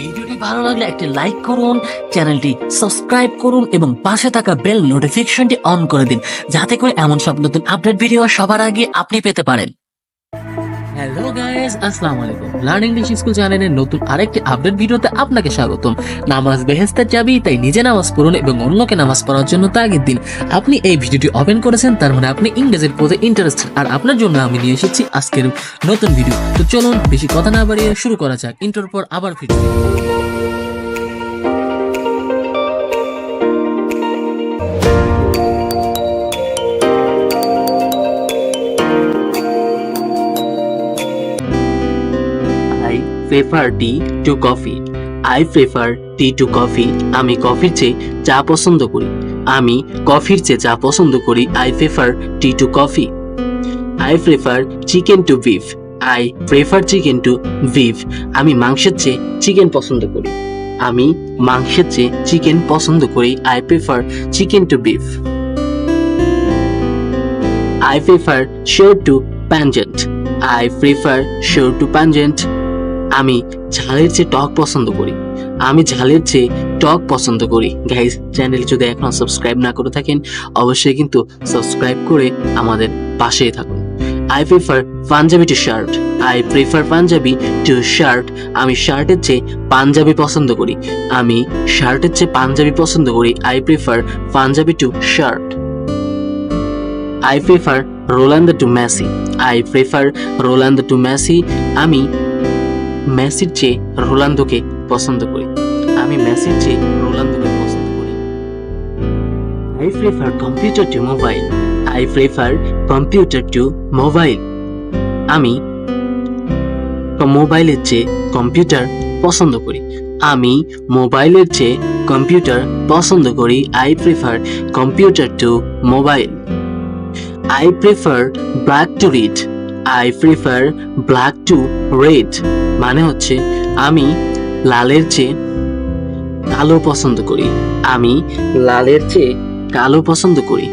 ভিডিওটি ভালো লাগলে একটি লাইক করুন, চ্যানেলটি সাবস্ক্রাইব করুন এবং পাশে থাকা বেল নোটিফিকেশনটি অন করে দিন, যাতে করে এমন সব নতুন আপডেট ভিডিও সবার আগে আপনি পেতে পারেন। হ্যালো গাইস আসসালামু আলাইকুম। লার্ন ইংলিশ স্কুল চ্যানেলের নতুন আরেকটি আপডেট ভিডিওতে আপনাকে স্বাগতম। নামাজ বেহেস্তের চাবি, তাই নিজে নামাজ পড়ুন এবং অন্যকে নামাজ পড়ার জন্য তাগিদ দিন। আপনি এই ভিডিওটি ওপেন করেছেন, তার মানে আপনি ইংরেজির প্রতি ইন্টারেস্টেড আর আপনার জন্য আমি নিয়ে এসেছি আজকের নতুন ভিডিও তো চলুন, বেশি কথা না বাড়িয়ে শুরু করা যাক। ইন্টার পর আবার video Prefer tea to coffee. I prefer tea to coffee. আমি কফির চেয়ে চা পছন্দ করি। আমি কফির চেয়ে চা পছন্দ করি। I prefer tea to coffee I prefer chicken to beef I prefer chicken to beef আমি মাংসের চেয়ে চিকেন পছন্দ করি। আমি মাংসের চেয়ে চিকেন পছন্দ করি। I prefer chicken to beef I prefer sour to pungent I prefer sour to pungent আমি ঝালের চেয়ে টক পছন্দ করি। আমি ঝালের চেয়ে টক পছন্দ করি। গাইজ চ্যানেল যদি এখনও সাবস্ক্রাইব না করে থাকেন, অবশ্যই কিন্তু সাবস্ক্রাইব করে আমাদের পাশেই থাকুন। I prefer panjabi to shirt I prefer panjabi to shirt আমি শার্টের চেয়ে পাঞ্জাবি পছন্দ করি। আমি শার্টের চেয়ে পাঞ্জাবি পছন্দ করি। I prefer panjabi to shirt I prefer Ronaldo to Messi I prefer Ronaldo to Messi আমি মেসির চেয়ে রোনালদোকে পছন্দ করি। আমি মেসির চেয়ে রোনালদোকে পছন্দ করি। I prefer computer to mobile I prefer computer to mobile আমি মোবাইলের চেয়ে কম্পিউটার পছন্দ করি। আমি মোবাইলের চেয়ে কম্পিউটার পছন্দ করি। I prefer computer to mobile I prefer black to red I prefer black to red মানে হচ্ছে আমি লালের চেয়ে কালো পছন্দ করি। আমি লালের চেয়ে কালো পছন্দ করি।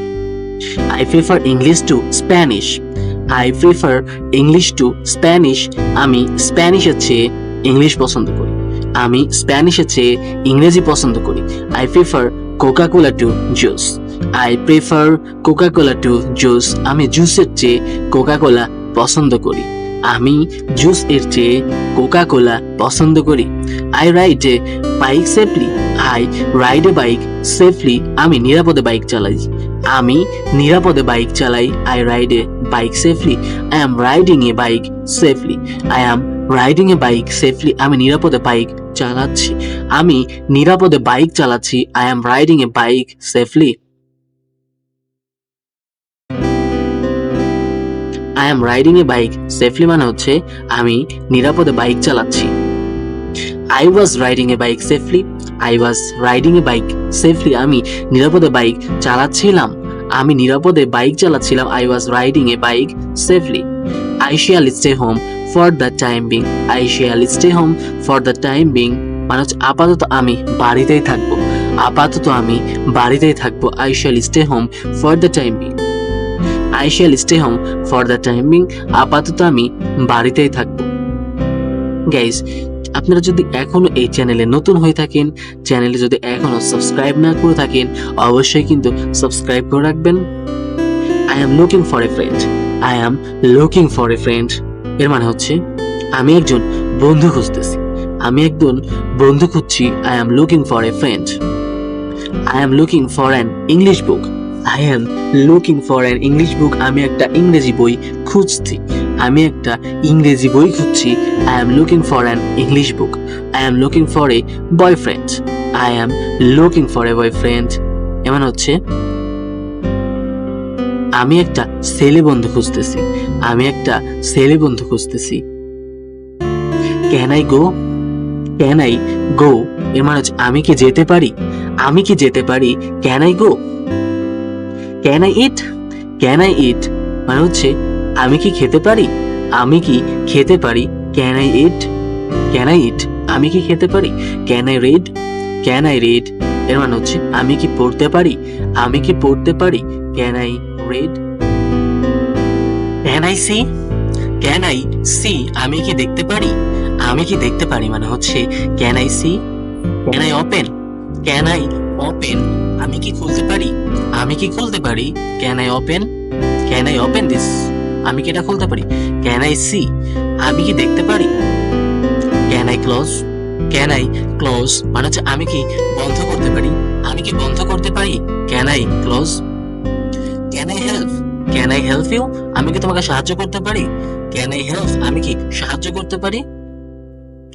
I prefer English to Spanish I prefer English to Spanish আমি স্প্যানিশের চেয়ে ইংলিশ পছন্দ করি। আমি স্প্যানিশের চেয়ে ইংরেজি পছন্দ করি। I prefer Coca Cola to juice I prefer Coca Cola to juice আমি জুসের চেয়ে কোকা কোলা পছন্দ করি। আমি জুস এর চেয়ে কোকা কোলা পছন্দ করি। I ride a bike safely I ride a bike safely আমি নিরাপদে বাইক চালাই। আমি নিরাপদে বাইক চালাই। I ride a bike safely I am riding a bike safely I am riding a bike safely আমি নিরাপদে বাইক চালাচ্ছি। আমি নিরাপদে বাইক চালাচ্ছি। I am riding a bike safely I am riding a bike safely মানে হচ্ছে আমি নিরাপদে বাইক চালাচ্ছি। I was riding a bike safely I was riding a bike safely আমি নিরাপদে বাইক চালাচ্ছিলাম। আমি নিরাপদে bike চালাচ্ছিলাম। I was riding a bike safely I shall stay home for the time being I shall stay home for the time being মানে হচ্ছে আপাতত আমি বাড়িতেই থাকব। আপাতত আমি বাড়িতেই থাকব। I shall stay home for the time being I shall stay home for the timing আপাতত আমি বাড়িতেই থাকব। গাইজ আপনারা যদি এখনও এই চ্যানেলে নতুন হয়ে থাকেন, চ্যানেলে যদি এখনও সাবস্ক্রাইব না করে থাকেন, অবশ্যই কিন্তু সাবস্ক্রাইব করে রাখবেন। I am looking for a friend I am looking for a friend এর মানে হচ্ছে, আমি একজন বন্ধু খুঁজতেছি। আমি একজন বন্ধু খুঁজছি। I am looking for a friend I am looking for an English book I am looking for an English book আমি একটা ইংরেজি বই খুঁজছি। আমি একটা ইংরেজি বই খুঁজছি। I am looking for an English book I am looking for a boyfriend I am looking for a boyfriend এমন হচ্ছে, আমি একটা ছেলে বন্ধু খুঁজতেছি। আমি একটা ছেলে বন্ধু খুঁজতেছি। Can I go can I go এর মানে হচ্ছে, আমি কি যেতে পারি? আমি কি যেতে পারি? Can I go can I eat can I eat মানে হচ্ছে আমি কি খেতে পারি আমি কি খেতে পারি can I eat can I eat আমি কি খেতে পারি can I read can I read এর মানে হচ্ছে আমি কি পড়তে পারি আমি কি পড়তে পারি can I read can I see can I see আমি কি দেখতে পারি আমি কি দেখতে পারি মানে হচ্ছে can I see can I open can I open আমি কি খুলতে পারি আমি কি খুলতে পারি can I open can I open this আমি কি এটা খুলতে পারি ক্যান আই সি আমি কি দেখতে পারি can I close can I close মানে হচ্ছে আমি কি বন্ধ করতে পারি আমি কি বন্ধ করতে পারি can I close can I help can I help you আমি কি তোমাকে সাহায্য করতে পারি ক্যান আই হেল্প আমি কি সাহায্য করতে পারি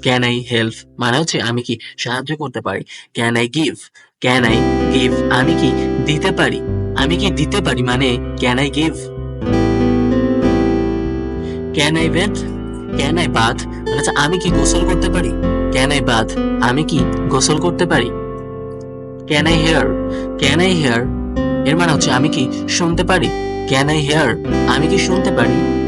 ক্যান আই হেল্প মানে হচ্ছে আমি কি সাহায্য করতে পারি can I give can I give আমি কি দিতে পারি? আমি কি দিতে পারি? মানে can I give can I bathe can I bath আচ্ছা আমি কি গোসল করতে পারি? ক্যান আই বাথ আমি কি গোসল করতে পারি? Can I hear can I hear এর মানে হচ্ছে আমি কি শুনতে পারি? ক্যান আই হেয়ার আমি কি শুনতে পারি?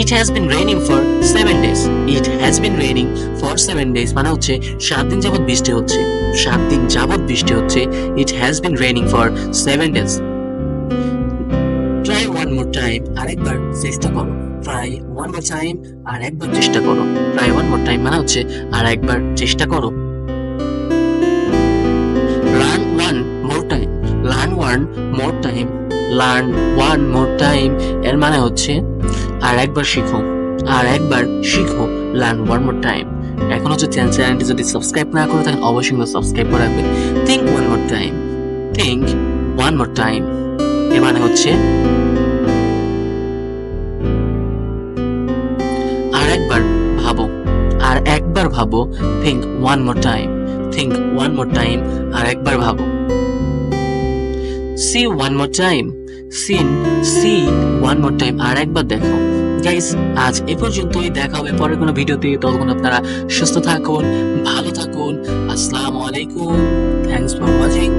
It has been raining for seven days it has been raining for seven days মানে হচ্ছে, সাত দিন যাবত বৃষ্টি হচ্ছে। সাত দিন যাবত বৃষ্টি হচ্ছে। It has been raining for seven days try one more time আরেকবার চেষ্টা করো। ট্রাই ওয়ান মোর টাইম আর একবার চেষ্টা করো। ট্রাই ওয়ান মোর টাইম মানে হচ্ছে আর একবার চেষ্টা করো। Learn one more time learn one more time learn one more time এর মানে হচ্ছে আর একবার শিখো, আর একবার শিখো লার্ন ওয়ান মোর টাইম এখন হচ্ছে চ্যানেলটি যদি সাবস্ক্রাইব না করে থাকেন অবশ্যই সাবস্ক্রাইব করে রাখবেন think one more time think one more time এর মানে হচ্ছে আর একবার ভাবো, আর একবার ভাবো think one more time think one more time আর একবার ভাবো। See one more time seen see one more time আর একবার দেখো। গাইস আজ এ পর্যন্তই। দেখা হবে পরের কোনো ভিডিওতে। ততক্ষণ আপনারা সুস্থ থাকুন, ভালো থাকুন। আসসালামু আলাইকুম। Thanks for watching